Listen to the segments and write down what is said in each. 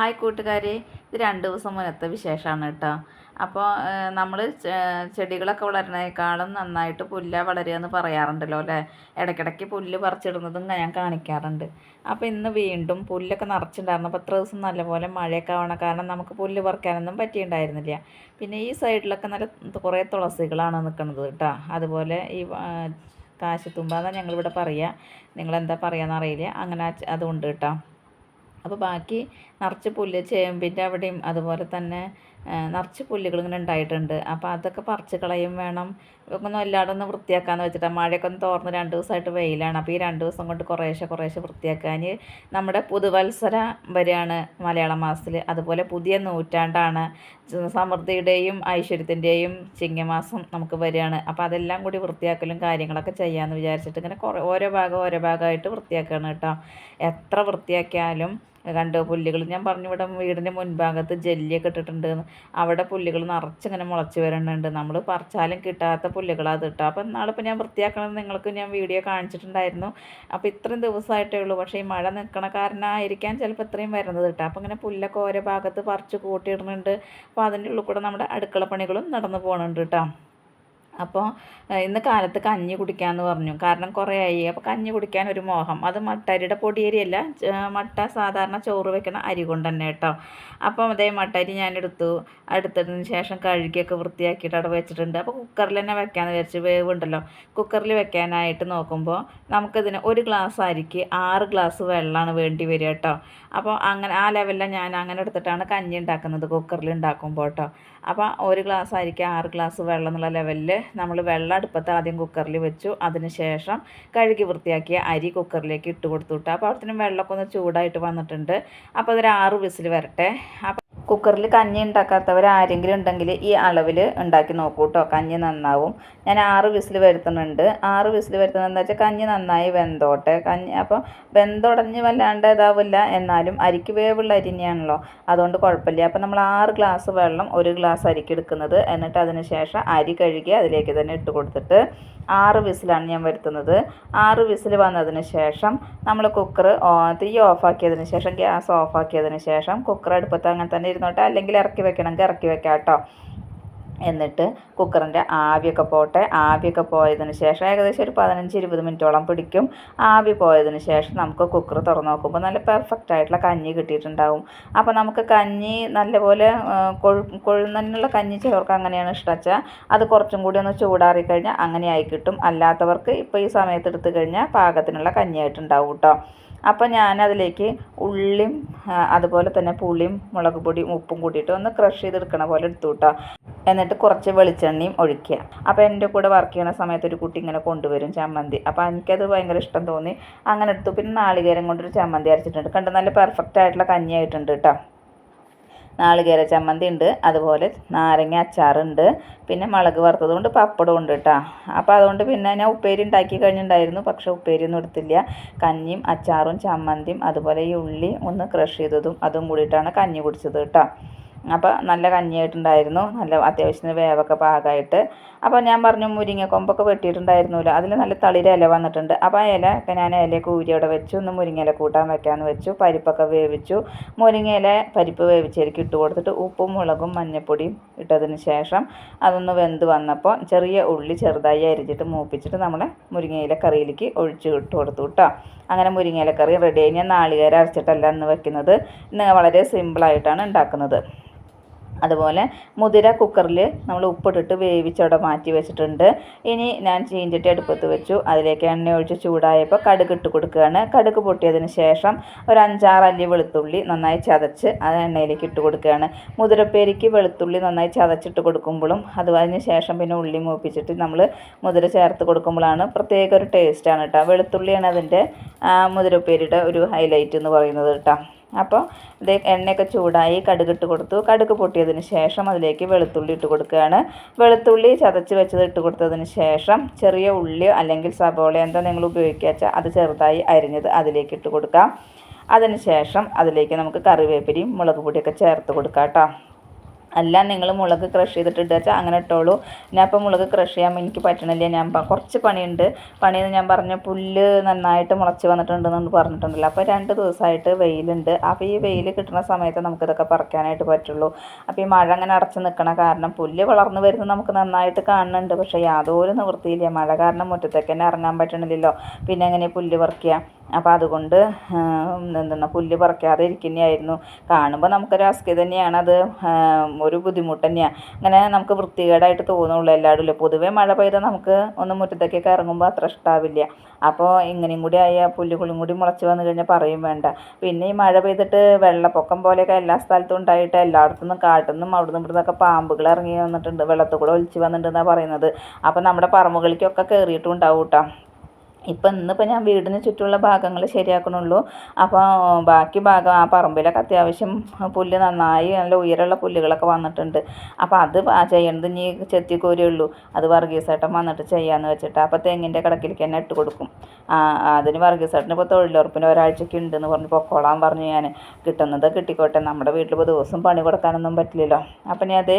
Hi കൂട്ടുകാരെ. ഇത് രണ്ട് ദിവസം മുന്നത്തെ വിശേഷമാണ് കേട്ടോ. അപ്പോൾ നമ്മൾ ചെടികളൊക്കെ വളരുന്നതിനേക്കാളും നന്നായിട്ട് പുല്ല വളരുക എന്ന് പറയാറുണ്ടല്ലോ അല്ലേ? ഇടയ്ക്കിടയ്ക്ക് പുല്ല് പറിച്ചിടുന്നതും ഞാൻ കാണിക്കാറുണ്ട്. അപ്പോൾ ഇന്ന് വീണ്ടും പുല്ലൊക്കെ നിറച്ചിട്ടുണ്ടായിരുന്നു. അപ്പോൾ ഇത്ര ദിവസം നല്ലപോലെ മഴയൊക്കെ ആവണം കാരണം നമുക്ക് പുല്ല് പറിക്കാനൊന്നും പറ്റിയിട്ടുണ്ടായിരുന്നില്ല. പിന്നെ ഈ സൈഡിലൊക്കെ നല്ല കുറേ തുളസികളാണ് നിൽക്കുന്നത് കേട്ടോ. അതുപോലെ ഈ കാശത്തുമ്പ എന്നാണ് ഞങ്ങളിവിടെ പറയുക. നിങ്ങളെന്താ പറയുക എന്നറിയില്ല അങ്ങനെ അതുകൊണ്ട് കേട്ടോ. അപ്പോൾ ബാക്കി നിറച്ച് പുല്ല് ചേമ്പിന്റെ അവിടെയും അതുപോലെ തന്നെ നിറച്ച് പുല്ലുകൾ ഇങ്ങനെ ഉണ്ടായിട്ടുണ്ട്. അപ്പോൾ അതൊക്കെ പറിച്ച് കളയും വേണം. ഒന്നും എല്ലായിടും ഒന്ന് വൃത്തിയാക്കാമെന്ന് വെച്ചിട്ടാണ് മഴയൊക്കെ ഒന്ന് തോർന്ന് രണ്ട് ദിവസമായിട്ട് വെയിലാണ്. അപ്പോൾ ഈ രണ്ട് ദിവസം കൊണ്ട് കുറേശ്ശെ കുറേശ്ശെ വൃത്തിയാക്കാൻ നമ്മുടെ പുതുവത്സര വരെയാണ് മലയാള മാസത്തിൽ. അതുപോലെ പുതിയ നൂറ്റാണ്ടാണ് സമൃദ്ധിയുടെയും ഐശ്വര്യത്തിന്റെയും ചിങ്ങമാസം നമുക്ക് വരികയാണ്. അപ്പോൾ അതെല്ലാം കൂടി വൃത്തിയാക്കലും കാര്യങ്ങളൊക്കെ ചെയ്യാമെന്ന് വിചാരിച്ചിട്ട് ഇങ്ങനെ കുറേ ഓരോ ഭാഗം ഓരോ ഭാഗമായിട്ട് വൃത്തിയാക്കുകയാണ് കേട്ടോ. എത്ര വൃത്തിയാക്കിയാലും കണ്ട് പുല്ലുകൾ ഞാൻ പറഞ്ഞു ഇവിടെ വീടിന്റെ മുൻഭാഗത്ത് ജെല്ലിയൊക്കെ ഇട്ടിട്ടുണ്ട്. അവിടെ പുല്ലുകൾ നിറച്ചിങ്ങനെ മുളച്ച് വരുന്നുണ്ട് നമ്മൾ പറിച്ചാലും കിട്ടാത്ത പുല്ലുകളാണ് കിട്ടുക അപ്പോൾ നാളിപ്പോൾ ഞാൻ വൃത്തിയാക്കണമെന്ന് നിങ്ങൾക്ക് ഞാൻ വീഡിയോ കാണിച്ചിട്ടുണ്ടായിരുന്നു. അപ്പോൾ ഇത്രയും ദിവസമായിട്ടേ ഉള്ളൂ. പക്ഷേ ഈ മഴ നിൽക്കണ കാരണമായിരിക്കാൻ ചിലപ്പോൾ ഇത്രയും വരുന്നത് കിട്ടുക അപ്പോൾ ഇങ്ങനെ പുല്ലൊക്കെ ഓരോ ഭാഗത്ത് പറിച്ച് കൂട്ടിയിടുന്നുണ്ട്. അപ്പോൾ അതിന്റെ ഉള്ളിൽ കൂടെ നമ്മുടെ അടുക്കള പണികളും നടന്നു പോകുന്നുണ്ട് കേട്ടോ. അപ്പോൾ ഇന്ന് കാലത്ത് കഞ്ഞി കുടിക്കാമെന്ന് പറഞ്ഞു. കാരണം കുറേ ആയി അപ്പോൾ കഞ്ഞി കുടിക്കാൻ ഒരു മോഹം. അത് മട്ടരിയുടെ പൊടിയരിയല്ല. മട്ട സാധാരണ ചോറ് വെക്കണ അരി കൊണ്ട് തന്നെ കേട്ടോ. അപ്പം അതേ മട്ടരി ഞാൻ എടുത്തു എടുത്തതിന് ശേഷം കഴുകിയൊക്കെ വൃത്തിയാക്കിയിട്ട് അവിടെ വെച്ചിട്ടുണ്ട്. അപ്പോൾ കുക്കറിൽ തന്നെ വെക്കാമെന്ന് വിചാരിച്ച് വേവുണ്ടല്ലോ. കുക്കറിൽ വെക്കാനായിട്ട് നോക്കുമ്പോൾ നമുക്കിതിന് ഒരു ഗ്ലാസ് അരിക്ക് ആറ് ഗ്ലാസ് വെള്ളമാണ് വേണ്ടി വരിക കേട്ടോ. അപ്പോൾ അങ്ങനെ ആ ലെവലിൽ ഞാൻ അങ്ങനെ എടുത്തിട്ടാണ് കഞ്ഞി ഉണ്ടാക്കുന്നത് കുക്കറിൽ ഉണ്ടാക്കുമ്പോൾ കേട്ടോ. അപ്പോൾ ഒരു ഗ്ലാസ് അരിക്ക് ആറ് ഗ്ലാസ് വെള്ളം എന്നുള്ള ലെവലിൽ നമ്മൾ വെള്ളം അടുപ്പത്ത് ആദ്യം കുക്കറിൽ വെച്ചു. അതിനുശേഷം കഴുകി വൃത്തിയാക്കിയ അരി കുക്കറിലേക്ക് ഇട്ട് കൊടുത്തു അപ്പോൾ അവിടത്തേനും വെള്ളമൊക്കെ ഒന്ന് ചൂടായിട്ട് വന്നിട്ടുണ്ട്. അപ്പോൾ അതൊരു ആറ് വിസിൽ വരട്ടെ. അപ്പോൾ കുക്കറിൽ കഞ്ഞി ഉണ്ടാക്കാത്തവർ ആരെങ്കിലും ഉണ്ടെങ്കിൽ ഈ അളവിൽ ഉണ്ടാക്കി നോക്കൂ കേട്ടോ കഞ്ഞി നന്നാവും. ഞാൻ ആറ് വിസിൽ വരുത്തുന്നുണ്ട്. ആറ് വിസിൽ വരുത്തുന്നതെന്ന് വെച്ചാൽ കഞ്ഞി നന്നായി വെന്തോട്ടെ. കഞ്ഞി അപ്പോൾ വെന്തുടഞ്ഞ് വല്ലാണ്ട് ഇതാവില്ല. എന്നാലും അരിക്ക് വേവുള്ള അരിഞ്ഞാണല്ലോ അതുകൊണ്ട് കുഴപ്പമില്ല. അപ്പോൾ നമ്മൾ ആറ് ഗ്ലാസ് വെള്ളം ഒരു ഗ്ലാസ് അരിക്ക് എടുക്കുന്നത്. എന്നിട്ട് അതിന് ശേഷം അരി കഴുകി അതിലേക്ക് തന്നെ ഇട്ട് കൊടുത്തിട്ട് ആറ് വിസിലാണ് ഞാൻ വരുത്തുന്നത്. ആറ് വിസിൽ വന്നതിന് ശേഷം നമ്മൾ കുക്കർ തീ ഓഫാക്കിയതിന് ശേഷം ഗ്യാസ് ഓഫാക്കിയതിന് ശേഷം കുക്കർ അടുപ്പത്ത് അങ്ങനെ തന്നെ ഇരുന്നോട്ടെ. അല്ലെങ്കിൽ ഇറക്കി വെക്കണമെങ്കിൽ ഇറക്കി വെക്കാം കേട്ടോ എന്നിട്ട് കുക്കറിന്റെ ആവിയൊക്കെ പോട്ടെ. ആവിയൊക്കെ പോയതിന് ശേഷം ഏകദേശം ഒരു പതിനഞ്ച് ഇരുപത് മിനിറ്റോളം പിടിക്കും. ആവി പോയതിന് ശേഷം നമുക്ക് കുക്കർ തുറന്ന് നോക്കുമ്പോൾ നല്ല പെർഫെക്റ്റ് ആയിട്ടുള്ള കഞ്ഞി കിട്ടിയിട്ടുണ്ടാവും. അപ്പോൾ നമുക്ക് കഞ്ഞി നല്ലപോലെ കൊഴു കൊഴുന്നതിനുള്ള കഞ്ഞി ചിലവർക്ക് അങ്ങനെയാണ് ഇഷ്ടം അത് കുറച്ചും കൂടി ഒന്ന് ചൂടാറി കഴിഞ്ഞാൽ അങ്ങനെ ആയി കിട്ടും. അല്ലാത്തവർക്ക് ഇപ്പോൾ ഈ സമയത്ത് എടുത്തു കഴിഞ്ഞാൽ പാകത്തിനുള്ള കഞ്ഞിയായിട്ടുണ്ടാവും കേട്ടോ. അപ്പോൾ ഞാനതിലേക്ക് ഉള്ളിയും അതുപോലെ തന്നെ പുളിയും മുളക് പൊടിയും ഉപ്പും കൂട്ടിയിട്ട് ഒന്ന് ക്രഷ് ചെയ്തെടുക്കണ പോലെ എടുത്തു കേട്ടോ. എന്നിട്ട് കുറച്ച് വെളിച്ചെണ്ണയും ഒഴിക്കുക. അപ്പോൾ എന്റെ കൂടെ വർക്ക് ചെയ്യുന്ന സമയത്ത് ഒരു കുട്ടി ഇങ്ങനെ കൊണ്ടുവരും ചമ്മന്തി. അപ്പോൾ എനിക്കത് ഭയങ്കര ഇഷ്ടം തോന്നി. അങ്ങനെ എടുത്തു. പിന്നെ നാളികേരം കൊണ്ടൊരു ചമ്മന്തി അരച്ചിട്ടുണ്ട്. കണ്ട്? നല്ല പെർഫെക്റ്റ് ആയിട്ടുള്ള കഞ്ഞി ആയിട്ടുണ്ട് കേട്ടോ നാളികേര ചമ്മന്തി ഉണ്ട്. അതുപോലെ നാരങ്ങ അച്ചാറുണ്ട്. പിന്നെ മുളക് വറുത്തത് കൊണ്ട് പപ്പടം ഉണ്ട് കേട്ടോ അപ്പോൾ അതുകൊണ്ട് പിന്നെ ഞാൻ ഉപ്പേരി ഉണ്ടാക്കി കഴിഞ്ഞിട്ടുണ്ടായിരുന്നു. പക്ഷേ ഉപ്പേരി ഒന്നും എടുത്തില്ല. കഞ്ഞിയും അച്ചാറും ചമ്മന്തിയും അതുപോലെ ഈ ഉള്ളി ഒന്ന് ക്രഷ് ചെയ്തതും അതും കൂടിയിട്ടാണ് കഞ്ഞി കുടിച്ചത് കേട്ടോ അപ്പോൾ നല്ല കഞ്ഞിയായിട്ടുണ്ടായിരുന്നു. നല്ല അത്യാവശ്യത്തിന് വേവൊക്കെ പാകമായിട്ട് അപ്പോൾ ഞാൻ പറഞ്ഞു മുരിങ്ങക്കൊമ്പൊക്കെ വെട്ടിയിട്ടുണ്ടായിരുന്നല്ലോ. അതിൽ നല്ല തളിര ഇല വന്നിട്ടുണ്ട്. അപ്പോൾ ആ ഇല ഞാൻ ഇലയൊക്കെ ഊരി അവിടെ വെച്ചു. ഒന്ന് മുരിങ്ങയില കൂട്ടാൻ വെക്കാമെന്ന് വെച്ചു. പരിപ്പൊക്കെ വേവിച്ചു. മുരിങ്ങയില പരിപ്പ് വേവിച്ചതിലേക്ക് ഇട്ട് കൊടുത്തിട്ട് ഉപ്പും മുളകും മഞ്ഞൾപ്പൊടിയും ഇട്ടതിന് ശേഷം അതൊന്ന് വെന്ത് വന്നപ്പോൾ ചെറിയ ഉള്ളി ചെറുതായി അരിഞ്ഞിട്ട് മൂപ്പിച്ചിട്ട് നമ്മൾ മുരിങ്ങയില കറിയിലേക്ക് ഒഴിച്ച് ഇട്ട് കൊടുത്തു കേട്ടോ അങ്ങനെ മുരിങ്ങയിലക്കറി റെഡി ആയി. ഞാൻ നാളികേരം അരച്ചിട്ടല്ല ഇന്ന് വെക്കുന്നത്. ഇന്ന് വളരെ സിമ്പിളായിട്ടാണ് ഉണ്ടാക്കുന്നത്. അതുപോലെ മുതിര കുക്കറിൽ നമ്മൾ ഉപ്പിട്ടിട്ട് വേവിച്ചവിടെ മാറ്റി വെച്ചിട്ടുണ്ട്. ഇനി ഞാൻ ചീഞ്ചട്ടി അടുപ്പത്ത് വെച്ചു. അതിലേക്ക് എണ്ണ ഒഴിച്ച് ചൂടായപ്പോൾ കടുക് ഇട്ട് കൊടുക്കുകയാണ്. കടുക് പൊട്ടിയതിന് ശേഷം ഒരു അഞ്ചാറ് അല്ലി വെളുത്തുള്ളി നന്നായി ചതച്ച് അത് എണ്ണയിലേക്ക് ഇട്ട് കൊടുക്കുകയാണ്. മുതിരപ്പേരിക്ക് വെളുത്തുള്ളി നന്നായി ചതച്ചിട്ട് കൊടുക്കുമ്പോഴും അത് അതിന് ശേഷം പിന്നെ ഉള്ളി മൂപ്പിച്ചിട്ട് നമ്മൾ മുതിര ചേർത്ത് കൊടുക്കുമ്പോഴാണ് പ്രത്യേക ഒരു ടേസ്റ്റാണ് കേട്ടോ. വെളുത്തുള്ളിയാണ് അതിന്റെ മുതിരപ്പേരിയുടെ ഒരു ഹൈലൈറ്റ് എന്ന് പറയുന്നത് കേട്ടോ. അപ്പോൾ ഇത് എണ്ണയൊക്കെ ചൂടായി കടുകിട്ട് കൊടുത്തു. കടുക് പൊട്ടിയതിന് ശേഷം അതിലേക്ക് വെളുത്തുള്ളി ഇട്ട് കൊടുക്കുകയാണ്. വെളുത്തുള്ളി ചതച്ച് വെച്ചത് ഇട്ട് കൊടുത്തതിന് ശേഷം ചെറിയ ഉള്ളി അല്ലെങ്കിൽ സബോള എന്താ നിങ്ങൾ ഉപയോഗിക്കുക വെച്ചാൽ അത് ചെറുതായി അരിഞ്ഞത് അതിലേക്ക് ഇട്ട് കൊടുക്കാം. അതിന് ശേഷം അതിലേക്ക് നമുക്ക് കറിവേപ്പിലയും മുളക് പൊടിയൊക്കെ ചേർത്ത് കൊടുക്കാം കേട്ടോ. അല്ല നിങ്ങൾ മുളക് ക്രഷ് ചെയ്തിട്ട് ഇടുക വെച്ചാൽ അങ്ങനെ ഇട്ടോളൂ. ഞാൻ ഇപ്പോൾ മുളക് ക്രഷ് ചെയ്യാൻ എനിക്ക് പറ്റണില്ല. ഞാൻ കുറച്ച് പണിയുണ്ട്. പണിയെന്ന് ഞാൻ പറഞ്ഞ പുല്ല് നന്നായിട്ട് മുളച്ച് വന്നിട്ടുണ്ടെന്ന് പറഞ്ഞിട്ടുണ്ടല്ലോ. അപ്പോൾ രണ്ട് ദിവസമായിട്ട് വെയിലുണ്ട്. അപ്പോൾ ഈ വെയിൽ കിട്ടുന്ന സമയത്ത് നമുക്കിതൊക്കെ പറിക്കാനായിട്ട് പറ്റുള്ളൂ. അപ്പോൾ ഈ മഴ അങ്ങനെ അടച്ച് നിൽക്കണ കാരണം പുല്ല് വളർന്നു വരുന്നത് നമുക്ക് നന്നായിട്ട് കാണുന്നുണ്ട്. പക്ഷേ യാതൊരു നിവൃത്തിയില്ല. മഴ കാരണം മുറ്റത്തേക്ക് തന്നെ ഇറങ്ങാൻ പറ്റണില്ലല്ലോ. പിന്നെ എങ്ങനെ പുല്ല് പറിക്കുക? അപ്പോൾ അതുകൊണ്ട് എന്തെന്നാ പുല്ല് പറിക്കാതെ ഇരിക്കുന്നതായിരുന്നു. കാണുമ്പോൾ നമുക്കൊരു അസ്കി തന്നെയാണ് അത് ഒരു ബുദ്ധിമുട്ട് തന്നെയാണ് അങ്ങനെ നമുക്ക് വൃത്തികേടായിട്ട് തോന്നുള്ളൂ എല്ലായിടും പൊതുവേ മഴ പെയ്താൽ നമുക്ക് ഒന്ന് മുറ്റത്തേക്കൊക്കെ ഇറങ്ങുമ്പോൾ അത്ര ഇഷ്ടാവില്ല. അപ്പോൾ ഇങ്ങനെയും കൂടി ആയ പുല്ലുകളും കൂടി മുളച്ച് വന്നു കഴിഞ്ഞാൽ പറയും വേണ്ട. പിന്നെ ഈ മഴ പെയ്തിട്ട് വെള്ളപ്പൊക്കം പോലെയൊക്കെ എല്ലാ സ്ഥലത്തും ഉണ്ടായിട്ട് എല്ലായിടത്തു നിന്നും കാട്ടിൽ നിന്നും അവിടെ നിന്നും ഇവിടുന്നൊക്കെ പാമ്പുകൾ ഇറങ്ങി വന്നിട്ടുണ്ട്. വെള്ളത്തിൽ കൂടെ ഒലിച്ച് വന്നിട്ടുണ്ടെന്നാണ് പറയുന്നത്. അപ്പോൾ നമ്മുടെ പറമ്പുകളിലേക്കൊക്കെ കയറിയിട്ടും ഉണ്ടാവും കേട്ടോ ഇപ്പം ഇന്നിപ്പോൾ ഞാൻ വീടിന് ചുറ്റുമുള്ള ഭാഗങ്ങൾ ശരിയാക്കണുള്ളൂ. അപ്പോൾ ബാക്കി ഭാഗം ആ പറമ്പിലൊക്കെ അത്യാവശ്യം പുല്ല് നന്നായി നല്ല ഉയരമുള്ള പുല്ലുകളൊക്കെ വന്നിട്ടുണ്ട്. അപ്പോൾ അത് ചെയ്യണത് ഇനി ചെത്തിക്കോരേ ഉള്ളൂ അത് വർഗീസേട്ടൻ വന്നിട്ട് ചെയ്യാമെന്ന് വെച്ചിട്ട്. അപ്പോൾ തെങ്ങിന്റെ കിടക്കിലേക്ക് തന്നെ ഇട്ട് കൊടുക്കും. അതിന് വർഗീസേട്ടന് ഇപ്പോൾ തൊഴിലുറപ്പിന് ഒരാഴ്ചയ്ക്ക് ഉണ്ടെന്ന് പറഞ്ഞ് പൊക്കോളാൻ പറഞ്ഞു ഞാൻ കിട്ടുന്നത് കിട്ടിക്കോട്ടെ. നമ്മുടെ വീട്ടിൽ ഇപ്പോൾ ദിവസം പണി കൊടുക്കാനൊന്നും പറ്റില്ലല്ലോ. അപ്പം ഞാൻ അത്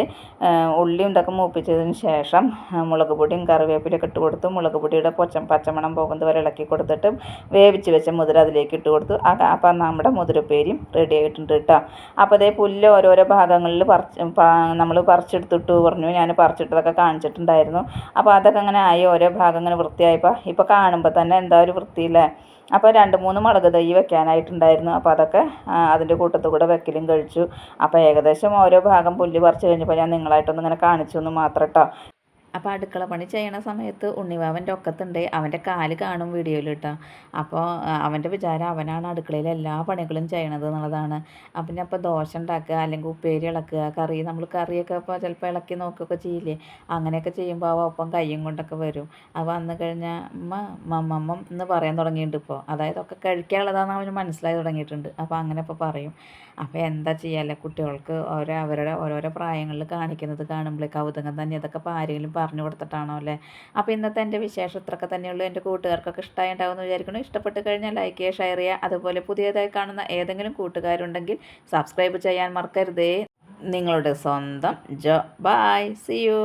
ഉള്ളി ഇതൊക്കെ മൂപ്പിച്ചതിന് ശേഷം മുളക് പൊടിയും കറിവേപ്പിലൊക്കെ ഇട്ട് കൊടുത്തു മുളക് പൊടിയുടെ പൊച്ച പച്ചമണം പോകുന്നത് വരെ ഇളക്കി കൊടുത്തിട്ട് വേവിച്ച് വെച്ച മുതിര അതിലേക്ക് ഇട്ട് കൊടുത്തു. അപ്പം നമ്മുടെ മുതിരപ്പേരിയും റെഡി ആയിട്ടുണ്ട് കേട്ടോ അപ്പോൾ അതേ പുല്ല് ഓരോരോ ഭാഗങ്ങളിൽ പറിച്ച് നമ്മൾ പറിച്ചെടുത്തിട്ടു പറഞ്ഞു. ഞാൻ പറിച്ചിട്ടതൊക്കെ കാണിച്ചിട്ടുണ്ടായിരുന്നു. അപ്പോൾ അതൊക്കെ അങ്ങനെ ആയി ഓരോ ഭാഗം ഇങ്ങനെ വൃത്തിയായപ്പോൾ ഇപ്പോൾ കാണുമ്പോൾ തന്നെ എന്താ ഒരു വൃത്തിയില്ലേ? അപ്പോൾ രണ്ട് മൂന്ന് മുളക് തൈ വെക്കാനായിട്ടുണ്ടായിരുന്നു. അപ്പോൾ അതൊക്കെ അതിന്റെ കൂട്ടത്തിൽ കൂടെ വെക്കലും കഴിച്ചു. അപ്പോൾ ഏകദേശം ഓരോ ഭാഗം പുല്ല് പറിച്ച് കഴിഞ്ഞപ്പോൾ ഞാൻ നിങ്ങളായിട്ടൊന്നും ഇങ്ങനെ കാണിച്ചു എന്ന് മാത്രം കേട്ടോ അപ്പോൾ അടുക്കള പണി ചെയ്യണ സമയത്ത് ഉണ്ണിവാവന്റെ ഒക്കത്തുണ്ട്. അവന്റെ കാൽ കാണും വീഡിയോയിൽ കേട്ടോ. അപ്പോൾ അവന്റെ വിചാരം അവനാണ് അടുക്കളയിൽ എല്ലാ പണികളും ചെയ്യണത് എന്നുള്ളതാണ്. അപ്പം ഞാൻ ഇപ്പോൾ ദോശ ഉണ്ടാക്കുക അല്ലെങ്കിൽ ഉപ്പേരി ഇളക്കുക കറി നമ്മൾ കറിയൊക്കെ ഇപ്പോൾ ചിലപ്പോൾ ഇളക്കി നോക്കുകയൊക്കെ ചെയ്യില്ലേ? അങ്ങനെയൊക്കെ ചെയ്യുമ്പോൾ അവ ഒപ്പം കയ്യും കൊണ്ടൊക്കെ വരും. അവ വന്നു കഴിഞ്ഞാൽ അമ്മ മമ്മമ്മം എന്ന് പറയാൻ തുടങ്ങിയിട്ടുണ്ട് ഇപ്പോൾ അതായത് ഒക്കെ കഴിക്കാനുള്ളതാണെന്ന് അവന് മനസ്സിലായി തുടങ്ങിയിട്ടുണ്ട്. അപ്പോൾ അങ്ങനെ ഇപ്പോൾ പറയും. അപ്പോൾ എന്താ ചെയ്യാല്ലേ കുട്ടികൾക്ക് ഓരോ അവരുടെ ഓരോരോ പ്രായങ്ങളിൽ കാണിക്കുന്നത് കാണുമ്പോൾ കൗതുകം തന്നെ. ഇതൊക്കെ ഇപ്പോൾ ആരെങ്കിലും പറഞ്ഞു കൊടുത്തിട്ടാണോ അല്ലേ? അപ്പോൾ ഇന്നത്തെ എന്റെ വിശേഷം ഇത്രയൊക്കെ തന്നെയുള്ളൂ. എന്റെ കൂട്ടുകാർക്കൊക്കെ ഇഷ്ടമായി ഉണ്ടാവുമെന്ന് വിചാരിക്കുന്നു. ഇഷ്ടപ്പെട്ട് കഴിഞ്ഞാൽ ലൈക്ക് ചെയ്യുക ഷെയർ ചെയ്യുക. അതുപോലെ പുതിയതായി കാണുന്ന ഏതെങ്കിലും കൂട്ടുകാരുണ്ടെങ്കിൽ സബ്സ്ക്രൈബ് ചെയ്യാൻ മറക്കരുതേ. നിങ്ങളുടെ സ്വന്തം ജോ. Bye C U